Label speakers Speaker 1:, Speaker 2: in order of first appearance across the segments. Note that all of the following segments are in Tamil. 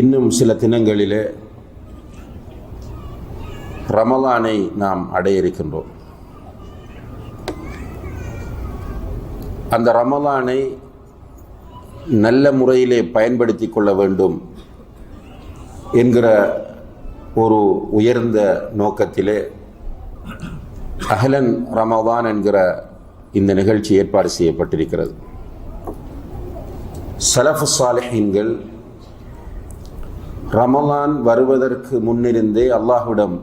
Speaker 1: இன்னும் சில தினங்களிலே ரமலானை நாம் அடைய இருக்கின்றோம் அந்த ரமலானை நல்ல முறையிலே பயன்படுத்தி கொள்ள வேண்டும் என்கிற ஒரு உயர்ந்த நோக்கத்திலே அஹலன் ரமதான் என்கிற இந்த நிகழ்ச்சி ஏற்பாடு செய்யப்பட்டிருக்கிறது. சலஃபு சாலஹீன்கள் ரமலான் வருவதற்கு முன்னிருந்தே அல்லாஹ்விடம்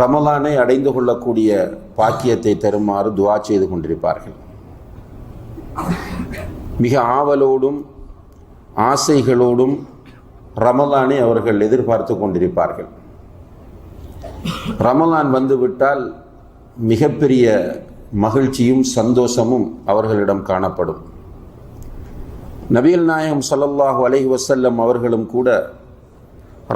Speaker 1: ரமலானை அடைந்து கொள்ளக்கூடிய பாக்கியத்தை தருமாறு துவா செய்து கொண்டிருப்பார்கள். மிக ஆவலோடும் ஆசைகளோடும் ரமலானை அவர்கள் எதிர்பார்த்து கொண்டிருப்பார்கள். ரமலான் வந்துவிட்டால் மிகப்பெரிய மகிழ்ச்சியும் சந்தோஷமும் அவர்களிடம் காணப்படும். நபிகள் நாயகம் ஸல்லல்லாஹு அலஹி வசல்லம் அவர்களும் கூட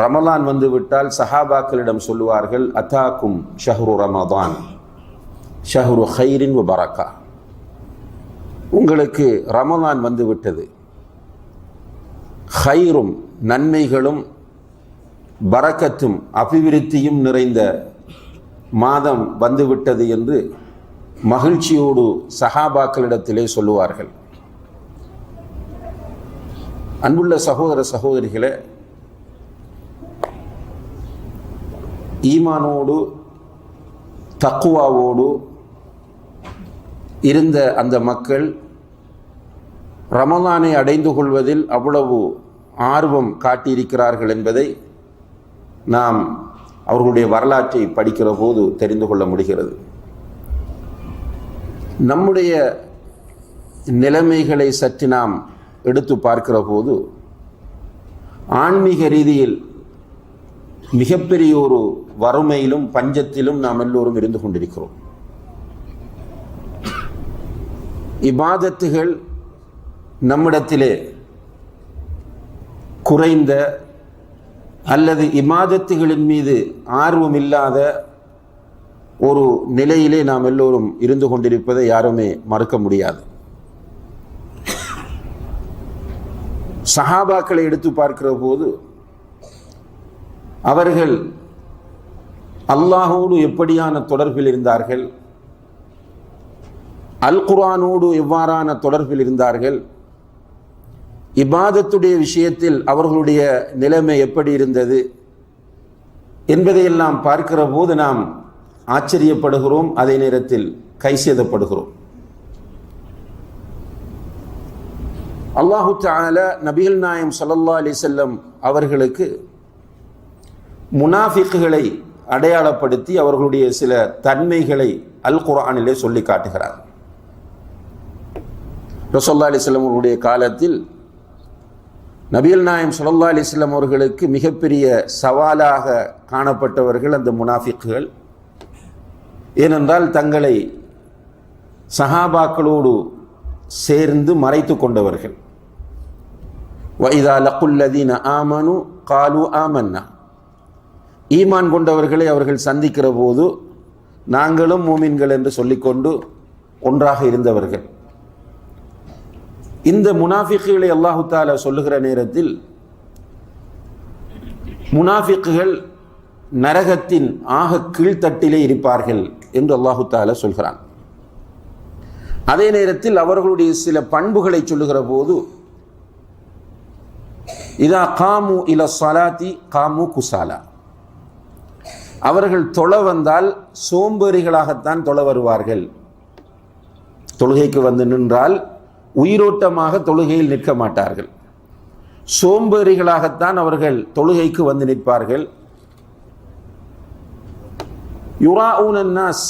Speaker 1: ரமலான் வந்துவிட்டால் சஹாபாக்களிடம் சொல்லுவார்கள் அத்தாக்கும் ஷஹ்ரு ரமதான் ஷஹ்ரு ஹைரின் வ பரக்கா. உங்களுக்கு ரமலான் வந்துவிட்டது. ஹைரும் நன்மைகளும் பரக்கத்தும் அபிவிருத்தியும் நிறைந்த மாதம் வந்துவிட்டது என்று மகிழ்ச்சியோடு சஹாபாக்களிடத்திலே சொல்லுவார்கள். அன்புள்ள சகோதர சகோதரிகளை ஈமானோடு தக்குவாவோடு இருந்த அந்த மக்கள் ரமலானை அடைந்து கொள்வதில் அவ்வளவு ஆர்வம் காட்டியிருக்கிறார்கள் என்பதை நாம் அவர்களுடைய வரலாற்றை படிக்கிற போது தெரிந்து கொள்ள முடிகிறது. நம்முடைய நிலைமைகளை சற்று நாம் எடுத்து பார்க்கிற போது ஆன்மீக ரீதியில் மிகப்பெரிய ஒரு வறுமையிலும் பஞ்சத்திலும் நாம் எல்லோரும் இருந்து கொண்டிருக்கிறோம். இபாதத்துகள் நம்மிடத்திலே குறைந்த அல்லது இமாதத்துகளின் மீது ஆர்வம் இல்லாத ஒரு நிலையிலே நாம் எல்லோரும் இருந்து கொண்டிருப்பதை யாருமே மறுக்க முடியாது. சஹாபாக்களை எடுத்து பார்க்கிற போது அவர்கள் அல்லாஹோடு எப்படியான தொடர்பில் இருந்தார்கள்? அல் குரானோடு எவ்வாறான தொடர்பில் இருந்தார்கள்? இபாதத்துடைய விஷயத்தில் அவர்களுடைய நிலைமை எப்படி இருந்தது? என்பதையெல்லாம் பார்க்கிற போது நாம் ஆச்சரியப்படுகிறோம். அதே நேரத்தில் கைசேதப்படுகிறோம். அல்லாஹு தால நபிகள் நாயம் சல்லல்லா அலி செல்லம் அவர்களுக்கு முனாஃபிக்குகளை அடையாளப்படுத்தி அவர்களுடைய சில தன்மைகளை அல் குர்ஆனிலே சொல்லி காட்டுகிறார். ரசோல்லா அலிஸ்லம் அவர்களுடைய காலத்தில் நபியல் நாயம் சுல்லா அலிஸ்லாம் அவர்களுக்கு மிகப்பெரிய சவாலாக காணப்பட்டவர்கள் அந்த முனாஃபிக்குகள். ஏனென்றால் தங்களை சஹாபாக்களோடு சேர்ந்து மறைத்து கொண்டவர்கள். வைதா லக்குல்லதீன ஆமனு காலு ஆமன்னா. ஈமான் கொண்டவர்களை அவர்கள் சந்திக்கிற போது நாங்களும் மூமின்கள் என்று சொல்லிக்கொண்டு ஒன்றாக இருந்தவர்கள். இந்த முனாஃபிக்குகளை அல்லாஹு தாலா சொல்லுகிற நேரத்தில் முனாஃபிக்குகள் நரகத்தின் ஆக கீழ்த்தட்டிலே இருப்பார்கள் என்று அல்லாஹு தாலா சொல்கிறான். அதே நேரத்தில் அவர்களுடைய சில பண்புகளை சொல்லுகிற போது இதா காமு இல சலாத்தி காமு குசாலா. அவர்கள் தொலை வந்தால் சோம்பேறிகளாகத்தான் தொலை வருவார்கள். தொழுகைக்கு வந்து நின்றால் உயிரோட்டமாக தொழுகையில் நிற்க மாட்டார்கள். சோம்பேறிகளாகத்தான் அவர்கள் தொழுகைக்கு வந்து நிற்பார்கள். யுரா நாஸ்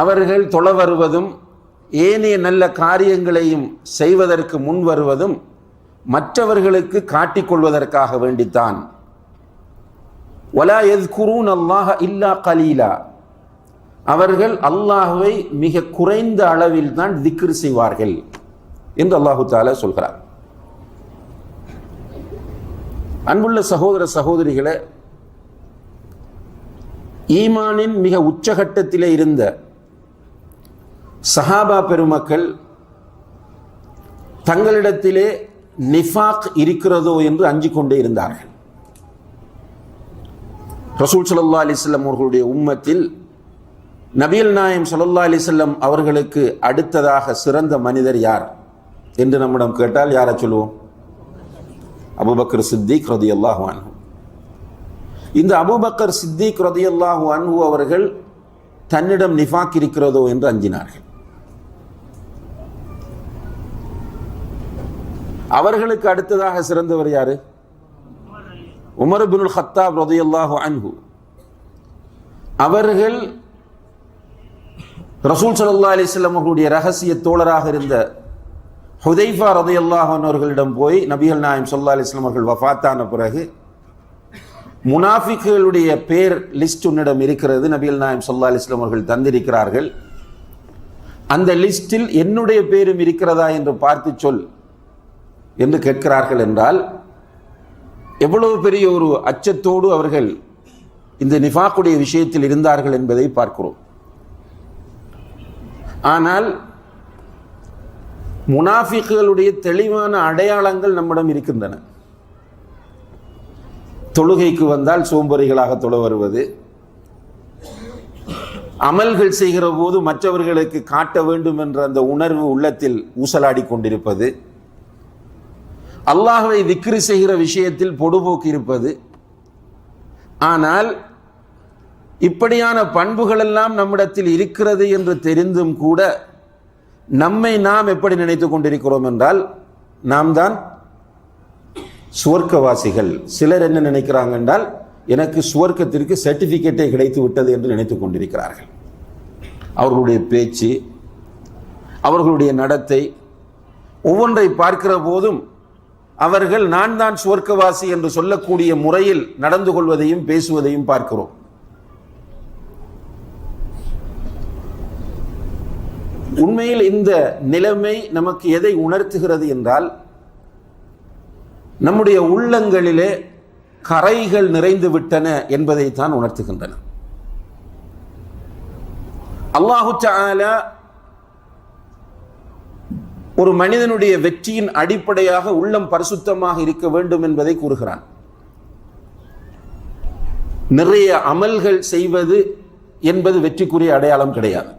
Speaker 1: அவர்கள் தொழ வருவதும் ஏனைய நல்ல காரியங்களையும் செய்வதற்கு முன் வருவதும் மற்றவர்களுக்கு காட்டிக்கொள்வதற்காக வேண்டித்தான். ஒலா எத் குரூன் அல்லாஹ இல்லா கலீலா. அவர்கள் அல்லாஹுவை மிக குறைந்த அளவில் தான் திக்ரு செய்வார்கள் என்று அல்லாஹு தாலா சொல்கிறார். அன்புள்ள சகோதர சகோதரிகளை ஈமானின் மிக உச்சகட்டத்திலே இருந்த சஹாபா பெருமக்கள் தங்களிடத்திலே நிஃபாக் இருக்கிறதோ என்று அஞ்சிக் கொண்டே இருந்தார்கள். ரசூல் ஸல்லல்லாஹு அலைஹி அவர்களுடைய உம்மத்தில் நபியல் நாயம் ஸல்லல்லாஹு அலிசல்லம் அவர்களுக்கு அடுத்ததாக சிறந்த மனிதர் யார் என்று நம்மிடம் கேட்டால் யாரை சொல்லுவோம்? அபூபக்கர் சித்திக் ரதியல்லாஹு அன்ஹு. இந்த அபூபக்கர் சித்திக் ரதியல்லாஹு அன்ஹு அவர்கள் தன்னிடம் நிஃபாக் இருக்கிறதோ என்று அஞ்சினார்கள். அவர்களுக்கு அடுத்ததாக சிறந்தவர் யாரு? உமர் பினுல் ஹத்தாப் ரதையல்லாஹு அன்ஹு. அவர்கள் ரசூல் சல்லா அலிஸ்லாம் அவர்களுடைய ரகசிய தோழராக இருந்த ஹுதைஃபா ரதையல்லாஹன் அவர்களிடம் போய் நபிகள் நாயம் சொல்லா அலிஸ்லாம் அவர்கள் வஃபாத்தான பிறகு முனாஃபிக்குகளுடைய பேர் லிஸ்ட் உன்னிடம் இருக்கிறது நபிகள் நாயம் சொல்லா அலிஸ்லாம் அவர்கள் தந்திருக்கிறார்கள். அந்த லிஸ்டில் என்னுடைய பேரும் இருக்கிறதா என்று பார்த்து சொல். என்று கேட்கிறார்கள் என்றால் எவ்வளவு பெரிய ஒரு அச்சத்தோடு அவர்கள் இந்த நிஃபாக்குடைய விஷயத்தில் இருந்தார்கள் என்பதை பார்க்கிறோம். ஆனால் முனாஃபிக்குகளுடைய தெளிவான அடையாளங்கள் நம்மிடம் இருக்கின்றன. தொழுகைக்கு வந்தால் சோம்பறிகளாக தொழ வருவது அமல்கள் செய்கிற போது மற்றவர்களுக்கு காட்ட வேண்டும் என்ற அந்த உணர்வு உள்ளத்தில் ஊசலாடி கொண்டிருப்பது அல்லாஹுவை விக்ரி செய்கிற விஷயத்தில் பொடுபோக்கு இருப்பது. ஆனால் இப்படியான பண்புகளெல்லாம் நம்மிடத்தில் இருக்கிறது என்று தெரிந்தும் கூட நம்மை நாம் எப்படி நினைத்து கொண்டிருக்கிறோம் என்றால் நாம் தான் சுவர்க்கவாசிகள். சிலர் என்ன நினைக்கிறாங்க என்றால் எனக்கு சுவர்க்கத்திற்கு சர்டிஃபிகேட்டை கிடைத்து விட்டது என்று நினைத்து கொண்டிருக்கிறார்கள். அவர்களுடைய பேச்சு அவர்களுடைய நடத்தை ஒவ்வொன்றை பார்க்கிற போதும் அவர்கள் நான் தான் சுவர்க்கவாசி என்று சொல்லக்கூடிய முறையில் நடந்து கொள்வதையும் பேசுவதையும் பார்க்கிறோம். உண்மையில் இந்த நிலைமை நமக்கு எதை உணர்த்துகிறது என்றால் நம்முடைய உள்ளங்களிலே கரைகள் நிறைந்து விட்டன என்பதைத்தான் உணர்த்துகின்றன. அல்லாஹு ஒரு மனிதனுடைய வெற்றியின் அடிப்படையாக உள்ளம் பரிசுத்தமாக இருக்க வேண்டும் என்பதை கூறுகிறான். நிறைய அமல்கள் செய்வது என்பது வெற்றிக்குரிய அடையாளம் கிடையாது.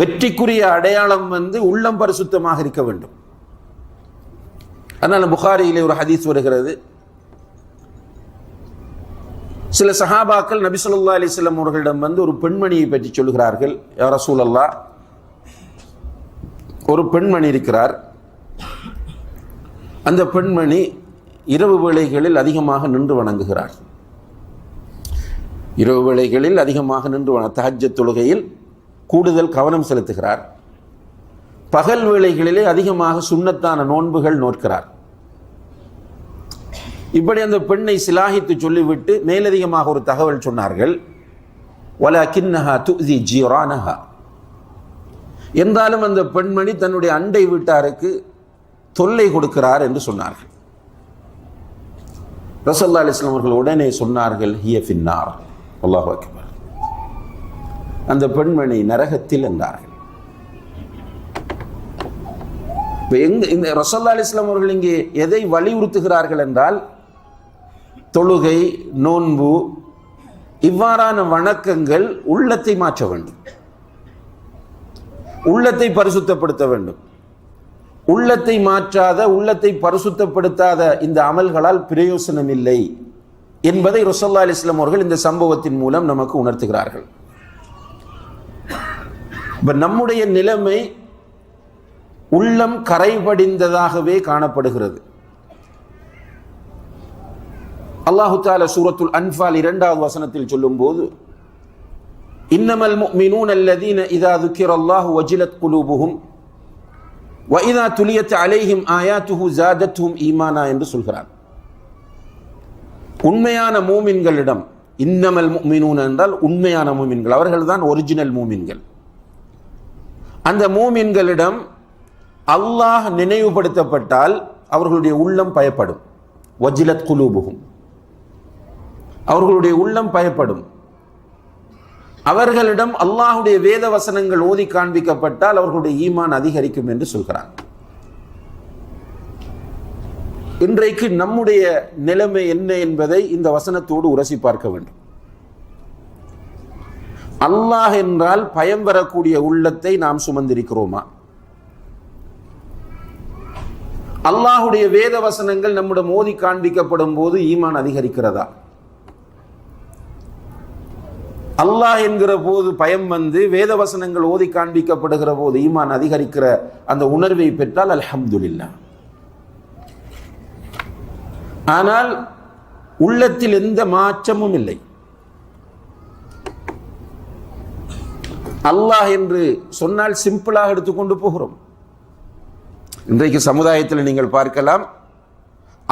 Speaker 1: வெற்றிக்குரிய அடையாளம் வந்து உள்ளம் பரிசுத்தமாக இருக்க வேண்டும். அதனால புகாரியிலே ஒரு ஹதீஸ் வருகிறது. சில சஹாபாக்கள் நபி ஸல்லல்லாஹு அலைஹி அவர்களிடம் வந்து ஒரு பெண்மணியை பற்றி சொல்கிறார்கள். யார சூழல்லா ஒரு பெண்மணி இருக்கிறார். அந்த பெண்மணி இரவு வேளைகளில் அதிகமாக நின்று வணங்குகிறார். இரவு வேளைகளில் அதிகமாக நின்று வண தஹஜ தொழுகையில் கூடுதல் கவனம் செலுத்துகிறார். பகல் வேளைகளிலே அதிகமாக சுண்ணத்தான நோன்புகள் நோக்கிறார் இப்படி அந்த பெண்ணை சிலாகித்து சொல்லிவிட்டு மேலதிகமாக ஒரு தகவல் சொன்னார்கள். வல கின்னஹா துதி ஜீரானஹா. என்றாலும் அந்த பெண்மணி தன்னுடைய அண்டை வீட்டாருக்கு தொல்லை கொடுக்கிறார் என்று சொன்னார்கள். ரசல்லா அலிஸ்லாம் அவர்கள் உடனே சொன்னார்கள் ஹிய ஃபின்னார். அல்லாஹ் அக்பர். அந்த பெண்மணி நரகத்தில் என்றார்கள் இப்போ எங்க இந்த ரசல்லா அலிஸ்லாம் அவர்கள் இங்கே எதை வலியுறுத்துகிறார்கள் என்றால் தொழுகை நோன்பு இவ்வாறான வணக்கங்கள் உள்ளத்தை மாற்ற வேண்டும். உள்ளத்தை பரிசுத்தப்படுத்த வேண்டும். உள்ளத்தை மாற்றாத உள்ளத்தை பரிசுத்தப்படுத்தாத இந்த அமல்களால் பிரயோசனம் இல்லை என்பதை ரொசல்லா அலி இஸ்லாம் அவர்கள் இந்த சம்பவத்தின் மூலம் நமக்கு உணர்த்துகிறார்கள். இப்போ நம்முடைய நிலைமை உள்ளம் கரைபடிந்ததாகவே காணப்படுகிறது. அல்லாஹு தால சூரத்துல் அன்பால் இரண்டாவது வசனத்தில் சொல்லும்போது இன்னமல் முஃமினூன் அல்லதீன இதா துக்கிரல்லாஹு வஜிலத் குலூபுஹும் வ இதா துலியத் அலைஹிம் ஆயாத்துஹு ஜாதத்துஹும் ஈமானா என்று சொல்கிறார் உண்மையான மூமின்களிடம் இன்னமல் மூமினூன் என்றால் உண்மையான மூமின்கள். அவர்கள்தான் ஒரிஜினல் மூமின்கள். அந்த மூமின்களிடம் அல்லாஹ் நினைவுபடுத்தப்பட்டால் அவர்களுடைய உள்ளம் பயப்படும். வஜிலத் குலூபுகும் அவர்களுடைய உள்ளம் பயப்படும். அவர்களிடம் அல்லாஹுடைய வேத வசனங்கள் ஓதி காண்பிக்கப்பட்டால் அவர்களுடைய ஈமான் அதிகரிக்கும் என்று சொல்கிறார் இன்றைக்கு நம்முடைய நிலைமை என்ன என்பதை இந்த வசனத்தோடு உரசி பார்க்க வேண்டும். அல்லாஹ் என்றால் பயம் வரக்கூடிய உள்ளத்தை நாம் சுமந்திருக்கிறோமா? அல்லாஹுடைய வேத வசனங்கள் நம்மிடம் மோதி காண்பிக்கப்படும் போது ஈமான் அதிகரிக்கிறதா? அல்லாஹ் என்கிற போது பயம் வந்து வேத வசனங்கள் ஓதி காண்பிக்கப்படுகிற போது ஈமான் அதிகரிக்கிற அந்த உணர்வை பெற்றால் அல்ஹம்துலில்லா ஆனால் உள்ளத்தில் எந்த மாற்றமும் இல்லை. அல்லாஹ் என்று சொன்னால் சிம்பிளாக எடுத்துக்கொண்டு போகிறோம். இன்றைக்கு சமுதாயத்தில் நீங்கள் பார்க்கலாம்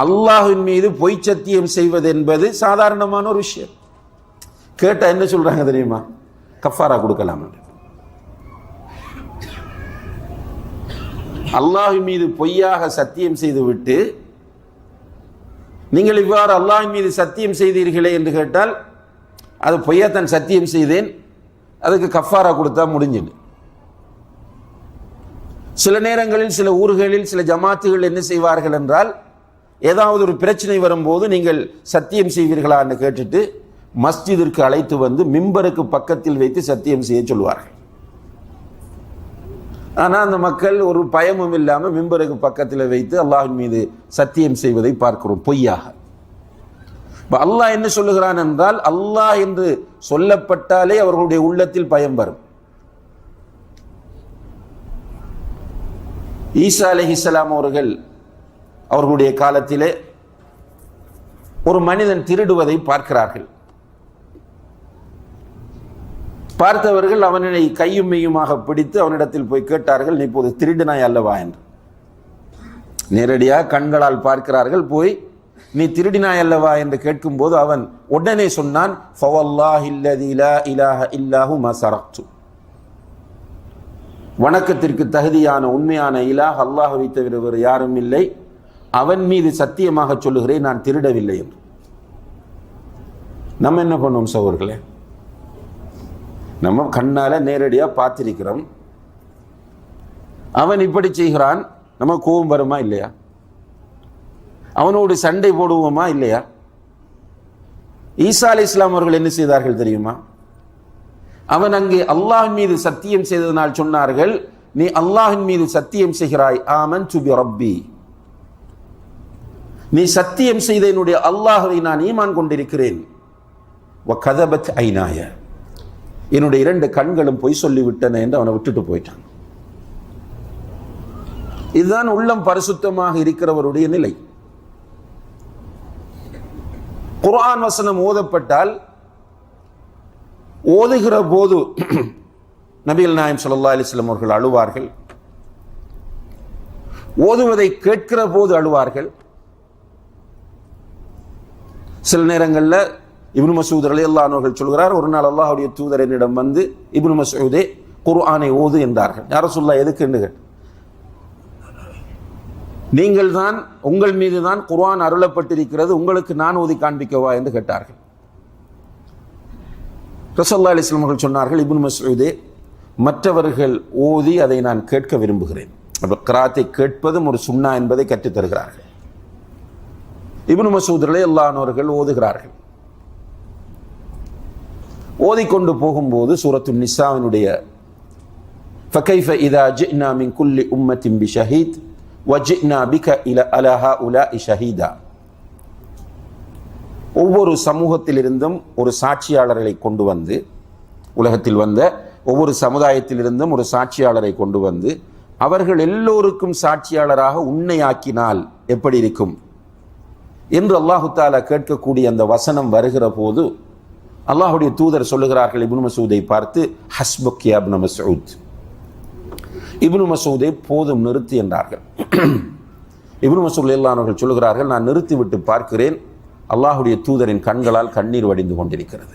Speaker 1: அல்லாஹின் மீது பொய் சத்தியம் செய்வது என்பது சாதாரணமான ஒரு விஷயம். கேட்டால் என்ன சொல்கிறாங்க தெரியுமா? கஃபாரா கொடுக்கலாம். அல்லாஹ் அல்லாஹின் மீது பொய்யாக சத்தியம் செய்துவிட்டு நீங்கள் இவ்வாறு அல்லாஹின் மீது சத்தியம் செய்தீர்களே என்று கேட்டால் அது பொய்யாத்தான் சத்தியம் செய்தேன் அதுக்கு கஃபாரா கொடுத்தா முடிஞ்சது. சில நேரங்களில் சில ஊர்களில் சில ஜமாத்துகள் என்ன செய்வார்கள் என்றால் ஏதாவது ஒரு பிரச்சனை வரும்போது நீங்கள் சத்தியம் செய்வீர்களான்னு கேட்டுட்டு மஸ்ஜிதிற்கு அழைத்து வந்து மிம்பருக்கு பக்கத்தில் வைத்து சத்தியம் செய்ய சொல்வார்கள் ஆனால் அந்த மக்கள் ஒரு பயமும் இல்லாமல் மிம்பருக்கு பக்கத்தில் வைத்து அல்லாஹின் மீது சத்தியம் செய்வதை பார்க்கிறோம் பொய்யாக. இப்போ அல்லாஹ் என்ன சொல்லுகிறான் என்றால் அல்லாஹ் என்று சொல்லப்பட்டாலே அவர்களுடைய உள்ளத்தில் பயம் வரும். ஈசா அலஹிஸ்லாம் அவர்கள் அவர்களுடைய காலத்திலே ஒரு மனிதன் திருடுவதை பார்க்கிறார்கள். பார்த்தவர்கள் அவனை கையும் மெய்யுமாக பிடித்து அவனிடத்தில் போய் கேட்டார்கள் நீ இப்போது திருடினாய் அல்லவா? என்று. நேரடியாக கண்களால் பார்க்கிறார்கள் போய் நீ திருடினாய் அல்லவா? என்று கேட்கும்போது அவன் உடனே சொன்னான் இலாஹ இல்லாஹு வணக்கத்திற்கு தகுதியான உண்மையான இலாஹ் அல்லாஹ் தவிர வேறு யாரும் இல்லை. அவன் மீது சத்தியமாக சொல்லுகிறேன் நான் திருடவில்லை என்று. நம்ம என்ன பண்ணுவோம் சோர்களே நம்ம கண்ணால நேரடியா பார்த்திருக்கிறோம். அவன் இப்படி செய்கிறான். நம்ம கோபம் வருமா இல்லையா? அவனோடு சண்டை போடுவோமா இல்லையா? ஈசா அலி இஸ்லாம் அவர்கள் என்ன செய்தார்கள் தெரியுமா? அவன் அங்கே அல்லாஹின் மீது சத்தியம் செய்ததனால் சொன்னார்கள் நீ அல்லாஹின் மீது சத்தியம் செய்கிறாய். ஆமன் சுபி ரப்பி. நீ சத்தியம் செய்த என்னுடைய அல்லாஹவை நான் ஈமான் கொண்டிருக்கிறேன். வ கதபத் ஐநாய என்னுடைய இரண்டு கண்களும் பொய் சொல்லிவிட்டன என்று அவனை விட்டுட்டு போயிட்டான். இதுதான் உள்ளம் பரிசுத்தமாக இருக்கிறவருடைய நிலை. குரான் வசனம் ஓதப்பட்டால் ஓதுகிற போது நபிகள் நாயம் சொல்லா அலிஸ்லம் அவர்கள் அழுவார்கள். ஓதுவதை கேட்கிற போது அழுவார்கள். சில நேரங்களில் இப்னு மசூத் அலி அன்ஹு அவர்கள் சொல்கிறார் ஒரு நாள் அல்லாஹுடைய தூதர் என்னிடம் வந்து இப்னு மசூதே குர்ஆனை ஓது என்றார்கள். யார சொல்லா எதுக்கு என்று நீங்கள் தான் உங்கள் மீது தான் குர்ஆன் அருளப்பட்டிருக்கிறது உங்களுக்கு நான் ஓதி காண்பிக்கவா என்று கேட்டார்கள். ரசல்லா அலிஸ்லாம் அவர்கள் சொன்னார்கள் இப்னு மசூதே மற்றவர்கள் ஓதி அதை நான் கேட்க விரும்புகிறேன். அப்போ கிராத்தை கேட்பதும் ஒரு சுண்ணா என்பதை கற்றுத் தருகிறார்கள் இப்னு மசூத் ரலியல்லாஹு ஓதுகிறார்கள். ஓதிக்கொண்டு போகும்போது சூரத்து நிசாவினுடைய فكيف إذا جئنا من كل أمة بشهيد وجئنا بك إلى على هؤلاء شهيدا ஒவ்வொரு சமூகத்திலிருந்தும் ஒரு சாட்சியாளர்களை கொண்டு வந்து உலகத்தில் வந்த ஒவ்வொரு சமுதாயத்திலிருந்தும் ஒரு சாட்சியாளரை கொண்டு வந்து அவர்கள் எல்லோருக்கும் சாட்சியாளராக உன்னையாக்கினால் எப்படி இருக்கும் என்று அல்லாஹு தாலா கேட்கக்கூடிய அந்த வசனம் வருகிற போது அல்லாஹுடைய தூதர் சொல்லுகிறார்கள் இப்னு மசூதை பார்த்து ஹஸ்புக் யா இப்னு மசூத். இப்னு மசூதை போதும் நிறுத்தி என்றார்கள். இப்னு மசூத் இல்லானவர்கள் சொல்லுகிறார்கள் நான் நிறுத்திவிட்டு பார்க்கிறேன். அல்லாஹுடைய தூதரின் கண்களால் கண்ணீர் வடிந்து கொண்டிருக்கிறது.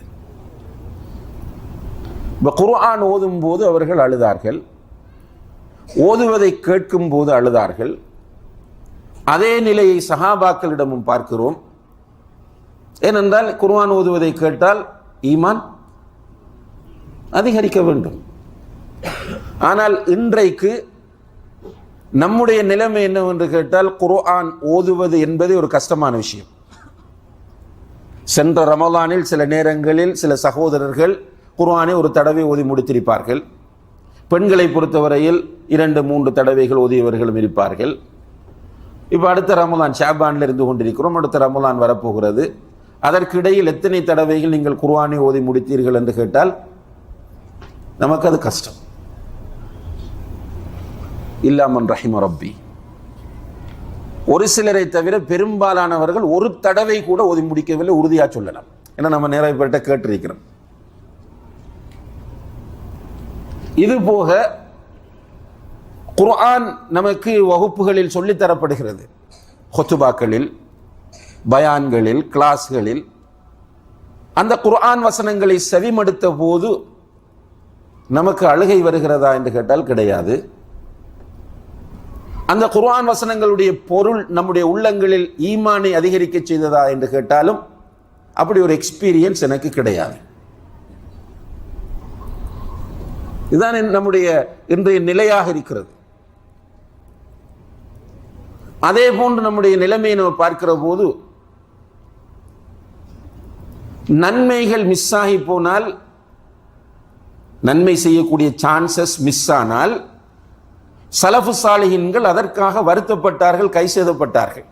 Speaker 1: இப்போ குர்ஆன் ஓதும் போது அவர்கள் அழுதார்கள். ஓதுவதை கேட்கும் போது அழுதார்கள். அதே நிலையை சஹாபாக்களிடமும் பார்க்கிறோம். ஏனென்றால் குர்ஆன் ஓதுவதை கேட்டால் ஈமான் அதிகரிக்க வேண்டும். ஆனால் இன்றைக்கு நம்முடைய நிலைமை என்னவென்று கேட்டால் குர்ஆன் ஓதுவது என்பது ஒரு கஷ்டமான விஷயம். சென்ற ரமலானில் சில நேரங்களில் சில சகோதரர்கள் குர்ஆனை ஒரு தடவை ஓதி முடித்திருப்பார்கள். பெண்களை பொறுத்தவரையில் இரண்டு மூன்று தடவைகள் ஓதியவர்களும் இருப்பார்கள். இப்போ அடுத்த ரமலான் ஷாபானில் இருந்து கொண்டிருக்கிறோம். அடுத்த ரமலான் வரப்போகிறது. அதற்கிடையில் எத்தனை தடவைகள் நீங்கள் குர்ஆனை ஓதி முடித்தீர்கள் என்று கேட்டால் நமக்கு அது கஷ்டம். இல்லாமன் ரஹிம ரப்பி. ஒரு சிலரை தவிர பெரும்பாலானவர்கள் ஒரு தடவை கூட ஓதி முடிக்கவில்லை உறுதியா சொல்லலாம். ஏன்னா நம்ம நிறைய பேர்கிட்ட கேட்டிருக்கிறோம். இது போக குர்ஆன் நமக்கு வகுப்புகளில் சொல்லித்தரப்படுகிறது ஹொத்துபாக்களில் பயான்களில் கிளாஸ்களில். அந்த குர்ஆன் வசனங்களை செவிமடுத்த போது நமக்கு அழுகை வருகிறதா என்று கேட்டால் கிடையாது. அந்த குர்ஆன் வசனங்களுடைய பொருள் நம்முடைய உள்ளங்களில் ஈமானை அதிகரிக்க செய்ததா என்று கேட்டாலும் அப்படி ஒரு எக்ஸ்பீரியன்ஸ் எனக்கு கிடையாது. இதுதான் நம்முடைய இன்றைய நிலையாக இருக்கிறது. அதே போன்று நம்முடைய நிலைமையை நம்ம பார்க்கிற போது நன்மைகள் மிஸ் ஆகி போனால் நன்மை செய்யக்கூடிய சான்சஸ் மிஸ் ஆனால் சலஃபு சாலிஹின்கள் அதற்காக வருத்தப்பட்டார்கள் கை செய்தப்பட்டார்கள்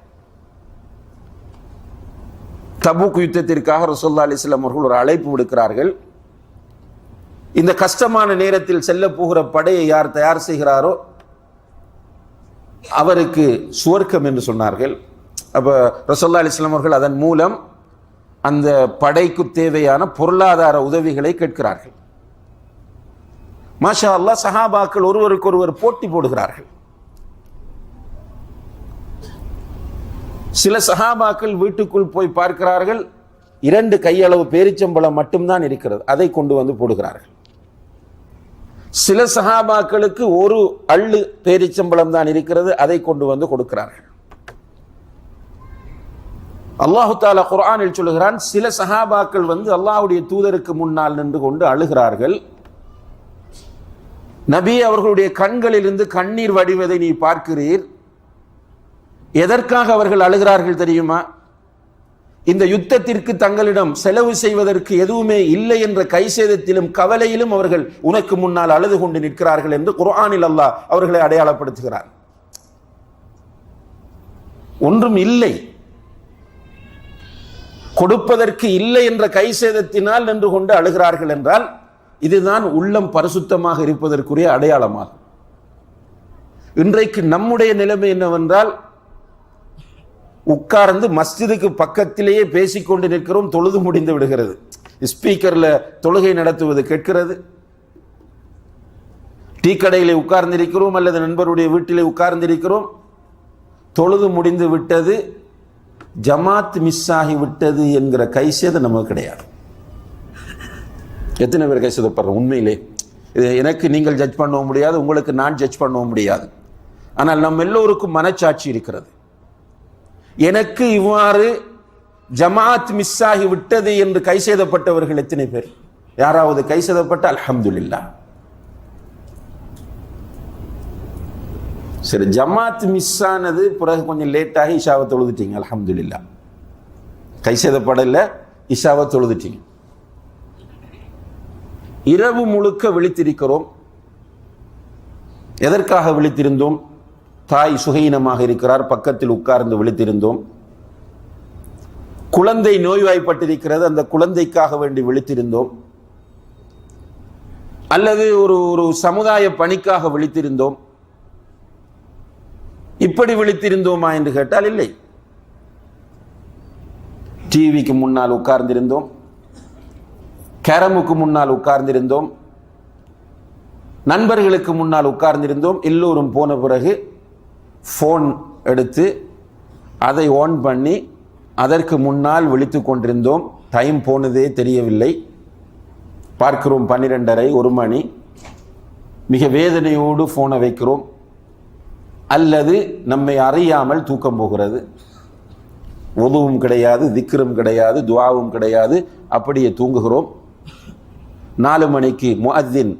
Speaker 1: தபூக் யுத்தத்திற்காக ரசோல்லா அலிஸ்லாம் அவர்கள் ஒரு அழைப்பு விடுக்கிறார்கள். இந்த கஷ்டமான நேரத்தில் செல்ல போகிற படையை யார் தயார் செய்கிறாரோ அவருக்கு சுவர்க்கம் என்று சொன்னார்கள். அப்போ ரசோல்லா அலிஸ்லாம் அவர்கள் அதன் மூலம் அந்த படைக்கு தேவையான பொருளாதார உதவிகளை கேட்கிறார்கள். மாஷா அல்லாஹ் சஹாபாக்கள் ஒருவருக்கொருவர் போட்டி போடுகிறார்கள். சில சஹாபாக்கள் வீட்டுக்குள் போய் பார்க்கிறார்கள். இரண்டு கையளவு பேரிச்சம்பழம் மட்டும்தான் இருக்கிறது. அதை கொண்டு வந்து போடுகிறார்கள். சில சஹாபாக்களுக்கு ஒரு அள்ளு பேரிச்சம்பளம் தான் இருக்கிறது. அதை கொண்டு வந்து கொடுக்கிறார்கள். அல்லாஹு தாலா குர்ஆனில் சொல்லுகிறான் சில சஹாபாக்கள் வந்து அல்லாஹுடைய தூதருக்கு முன்னால் நின்று கொண்டு அழுகிறார்கள். நபி அவர்களுடைய கண்களிலிருந்து கண்ணீர் வடிவதை நீ பார்க்கிறீர். எதற்காக அவர்கள் அழுகிறார்கள் தெரியுமா? இந்த யுத்தத்திற்கு தங்களிடம் செலவு செய்வதற்கு எதுவுமே இல்லை என்ற கைசேதத்திலும் கவலையிலும் அவர்கள் உனக்கு முன்னால் அழுது கொண்டு நிற்கிறார்கள் என்று குர்ஆனில் அல்லாஹ் அவர்களை அடையாளப்படுத்துகிறார் ஒன்றும் இல்லை. கொடுப்பதற்கு இல்லை என்ற கைசேதத்தினால் நின்று கொண்டு அழுகிறார்கள் என்றால் இதுதான் உள்ளம் பரிசுத்தமாக இருப்பதற்குரிய அடையாளமாகும். இன்றைக்கு நம்முடைய நிலைமை என்னவென்றால் உட்கார்ந்து மஸ்ஜிதுக்கு பக்கத்திலேயே பேசிக்கொண்டு நிற்கிறோம் தொழுது முடிந்து விடுகிறது. ஸ்பீக்கரில் தொழுகை நடத்துவது கேட்கிறது. டீ கடையிலே உட்கார்ந்திருக்கிறோம் அல்லது நண்பருடைய வீட்டிலே உட்கார்ந்திருக்கிறோம். தொழுது முடிந்து விட்டது. ஜமாத் மிஸ் ஆகி விட்டது என்கிற கைசேதம் நமக்கு கிடையாது. எத்தனை பேர் கைசேதப்படுறோம் உண்மையிலே. இது எனக்கு நீங்கள் ஜட்ஜ் பண்ணவும் முடியாது உங்களுக்கு நான் ஜட்ஜ் பண்ணவும் முடியாது. ஆனால் நம்ம எல்லோருக்கும் மனச்சாட்சி இருக்கிறது. எனக்கு இவ்வாறு ஜமாத் மிஸ் ஆகி விட்டது என்று கைசேதப்பட்டவர்கள் எத்தனை பேர்? யாராவது கை அலமதுல்லா சரி ஜமாத் மிஸ் ஆனது பிறகு கொஞ்சம் லேட்டாகி இஷாவை தொழுதுட்டீங்க. அலமதுல்லா கை செய்தப்படல இஷாவை தொழுதுட்டீங்க. இரவு முழுக்க விழித்திருக்கிறோம். எதற்காக விழித்திருந்தோம்? தாய் சுகையினமாக இருக்கிறார் பக்கத்தில் உட்கார்ந்து விழித்திருந்தோம். குழந்தை நோய்வாய்ப்பட்டிருக்கிறது அந்த குழந்தைக்காக வேண்டி விழித்திருந்தோம். அல்லது ஒரு ஒரு சமுதாய பணிக்காக விழித்திருந்தோம். இப்படி விழித்திருந்தோமா என்று கேட்டால் இல்லை. டிவிக்கு முன்னால் உட்கார்ந்திருந்தோம். கேரமுக்கு முன்னால் உட்கார்ந்திருந்தோம். நண்பர்களுக்கு முன்னால் உட்கார்ந்திருந்தோம். எல்லோரும் போன பிறகு ஃபோன் எடுத்து அதை ஆன் பண்ணி அதற்கு முன்னால் விழித்து கொண்டிருந்தோம். டைம் போனதே தெரியவில்லை. பார்க்கிறோம் பன்னிரெண்டரை ஒரு மணி. மிக வேதனையோடு ஃபோனை வைக்கிறோம். அல்லது நம்மை அறியாமல் தூக்கம் போகிறது. உதவும் கிடையாது திக்ரும் கிடையாது துவாவும் கிடையாது. அப்படியே தூங்குகிறோம். நாலு மணிக்கு முஅத்தின்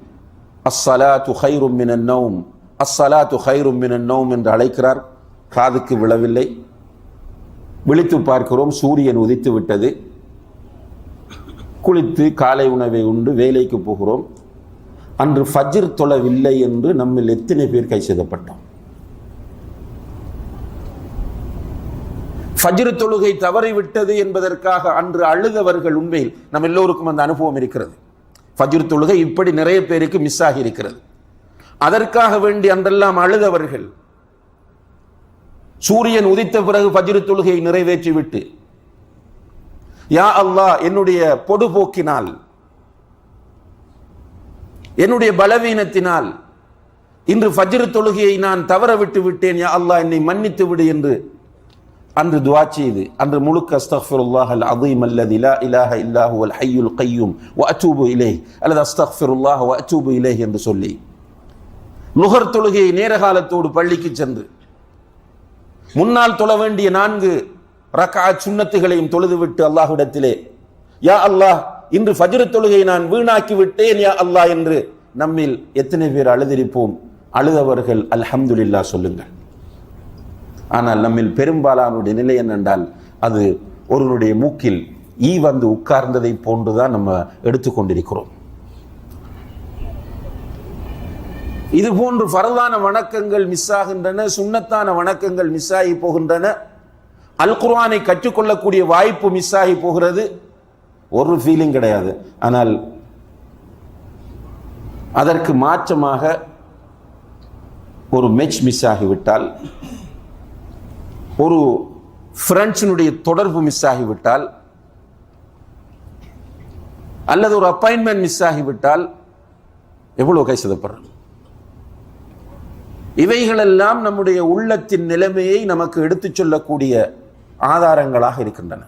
Speaker 1: அஸ்ஸலா துஹைரும் மினன் நௌம் அஸ்ஸலா துஹைரும் மினன் நௌம் என்று அழைக்கிறார். காதுக்கு விழவில்லை. விழித்து பார்க்கிறோம் சூரியன் உதித்து விட்டது. குளித்து காலை உணவை உண்டு வேலைக்கு போகிறோம். அன்று ஃபஜ்ர் தொழவில்லை என்று நம்மில் எத்தனை பேர் கை செய்தப்பட்டோம் ஃபஜ்ரு தொழுகை தவறிவிட்டது என்பதற்காக அன்று அழுதவர்கள் உண்மையில் நம் எல்லோருக்கும் அந்த அனுபவம் இருக்கிறது. ஃபஜ்ரு தொழுகை இப்படி நிறைய பேருக்கு மிஸ் ஆகி இருக்கிறது. அதற்காக வேண்டி அன்றெல்லாம் அழுதவர்கள் சூரியன் உதித்த பிறகு ஃபஜ்ரு தொழுகையை நிறைவேற்றிவிட்டு யா அல்லாஹ் என்னுடைய பொடுபோக்கினால் என்னுடைய பலவீனத்தினால் இன்று ஃபஜ்ரு தொழுகையை நான் தவற விட்டு விட்டேன் யா அல்லாஹ் என்னை மன்னித்து விடு என்று அன்று துவா செய்து அன்று முழுக்க அஸ்தஃபிருல்லாஹ் அல் அதீம் அல்லது லா இலாஹ இல்லாஹு அல் ஹையுல் கையும் வ அச்சூபு இலே அல்லது அஸ்தஃபிருல்லாஹ் வ அச்சூபு இலைஹ் என்று சொல்லி நுகர் தொழுகையை நேரகாலத்தோடு பள்ளிக்கு சென்று முன்னால் தொழ வேண்டிய நான்கு ரக்கா சுண்ணத்துகளையும் தொழுதுவிட்டு அல்லாஹ்விடத்திலே யா அல்லாஹ் இன்று ஃபஜ்ரு தொழுகை நான் வீணாக்கி விட்டேன் யா அல்லாஹ் என்று நம்மில் எத்தனை பேர் அழுதிருப்போம்? அழுதவர்கள் அல்ஹம்துலில்லா சொல்லுங்கள். ஆனால் நம்மில் பெரும்பாலானுடைய நிலை என்னென்றால் அது ஒருவனுடைய மூக்கில் ஈ வந்து உட்கார்ந்ததை போன்றுதான் நம்ம எடுத்துக்கொண்டிருக்கிறோம். இது போன்று ஃபரதான வணக்கங்கள் மிஸ் ஆகின்றன சுண்ணத்தான வணக்கங்கள் மிஸ் ஆகி போகின்றன. அல் குர்ஆனை கற்றுக்கொள்ளக்கூடிய வாய்ப்பு மிஸ் ஆகி போகிறது. ஒரு ஃபீலிங் கிடையாது. ஆனால் அதற்கு மாற்றமாக ஒரு மெச் மிஸ் ஆகிவிட்டால் ஒரு ஃப்ரெண்ட்ஸினுடைய தொடர்பு மிஸ் ஆகிவிட்டால் அல்லது ஒரு அப்பாயின்மெண்ட் மிஸ் ஆகிவிட்டால் எவ்வளவு கை சிதப்படுறது இவைகளெல்லாம் நம்முடைய உள்ளத்தின் நிலைமையை நமக்கு எடுத்துச் சொல்லக்கூடிய ஆதாரங்களாக இருக்கின்றன.